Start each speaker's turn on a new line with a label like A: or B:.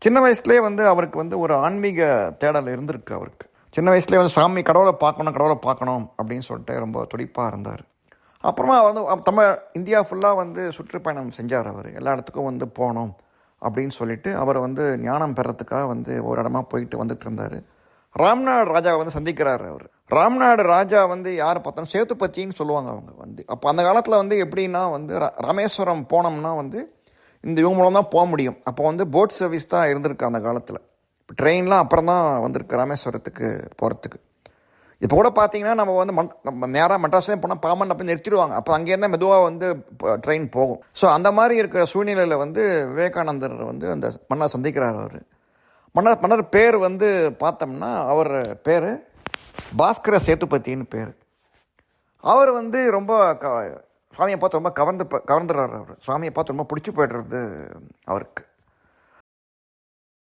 A: சின்ன வயசுலேயே வந்து அவருக்கு வந்து ஒரு ஆன்மீக தேடல் இருந்திருக்கு அவருக்கு. சின்ன வயசுலேயே வந்து சாமி கடவுளை பார்க்கணும் கடவுளை பார்க்கணும் அப்படின்னு சொல்லிட்டு ரொம்ப துடிப்பாக இருந்தார். அப்புறமா வந்து தமிழ் இந்தியா ஃபுல்லாக வந்து சுற்றுப்பயணம் செஞ்சார் அவர். எல்லா இடத்துக்கும் வந்து போனோம் அப்படின்னு சொல்லிட்டு அவர் வந்து ஞானம் பெறத்துக்காக வந்து ஒரு இடமா போயிட்டு வந்துட்டு இருந்தார். ராம்நாடு ராஜாவை வந்து சந்திக்கிறார் அவர். ராம்நாடு ராஜா வந்து யார் பார்த்தோம் சேத்துப்பத்தின்னு சொல்லுவாங்க அவங்க வந்து. அப்போ அந்த காலத்தில் வந்து எப்படின்னா வந்து ரா- ராமேஸ்வரம் போனோம்னா வந்து இந்த இவங்க மூலம் தான் போக முடியும். அப்போ வந்து போட் சர்வீஸ் தான் இருந்திருக்கு அந்த காலத்தில். இப்போ ட்ரெயின்லாம் அப்புறம் தான் வந்திருக்கு ராமேஸ்வரத்துக்கு போகிறதுக்கு இப்போ கூட பார்த்தீங்கன்னா நம்ம வந்து மண் நம்ம நேராக மெட்ராஸ்லேயே போனால் பாமன் அப்போ நிறுத்திடுவாங்க. அப்போ அங்கேருந்து மெதுவாக வந்து ட்ரெயின் போகும். ஸோ அந்த மாதிரி இருக்கிற சூழ்நிலையில் வந்து விவேகானந்தர் வந்து அந்த மன்னர் சந்திக்கிறார் அவர். மன்னர் மன்னர் பேர் வந்து பார்த்தோம்னா அவர் பேர் பாஸ்கர சேத்துப்பத்தின்னு பேர். அவர் வந்து ரொம்ப க சுவாமியை பார்த்து ரொம்ப கவர்ந்து கவர்ந்துடுறாரு அவர். சுவாமியை பார்த்து ரொம்ப பிடிச்சி போய்டுறது அவருக்கு.